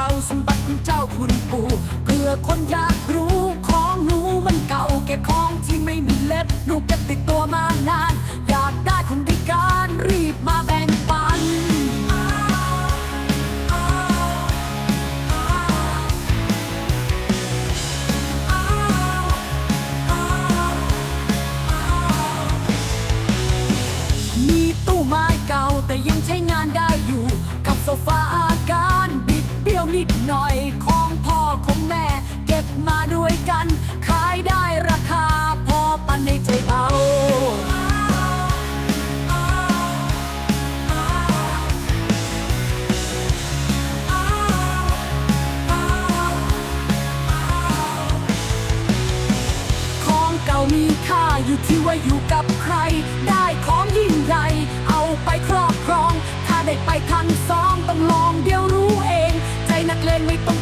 เราสมบัติของเจ้าคุณปู่เพื่อคนอยากรู้ของหนูมันเก่าแก่ของที่ไม่มีเล็ด ที่ว่าอยู่กับใคร ได้ของยิ่งใหญ่เอาไปครอบครอง ถ้าได้ไปทางสองต้องลองเดี๋ยวรู้เอง ใจนักเลงไม่ต้อง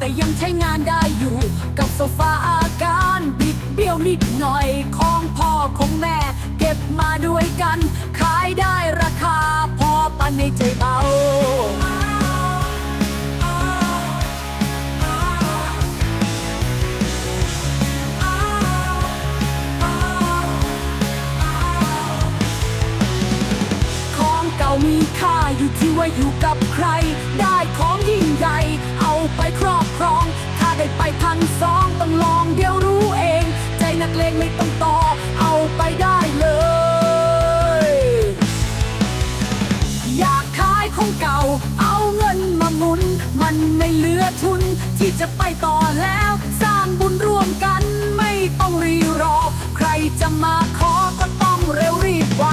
แต่ยังใช้งานได้อยู่ กับโซฟาอาการบิดเบี้ยวนิดหน่อยของพ่อของแม่ เก็บมาด้วยกัน ขายได้ราคาพอปันในใจเบาของเก่ามีค่าอยู่ที่ว่าอยู่กับใคร ไม่ต้องต่อ เอาไปได้เลย อยากขายของเก่า เอาเงินมามุน มันไม่เหลือทุน ที่จะไปต่อแล้ว สร้างบุญรวมกันไม่ต้องรีรอ ใครจะมาขอก็ต้องเร็วรีบไว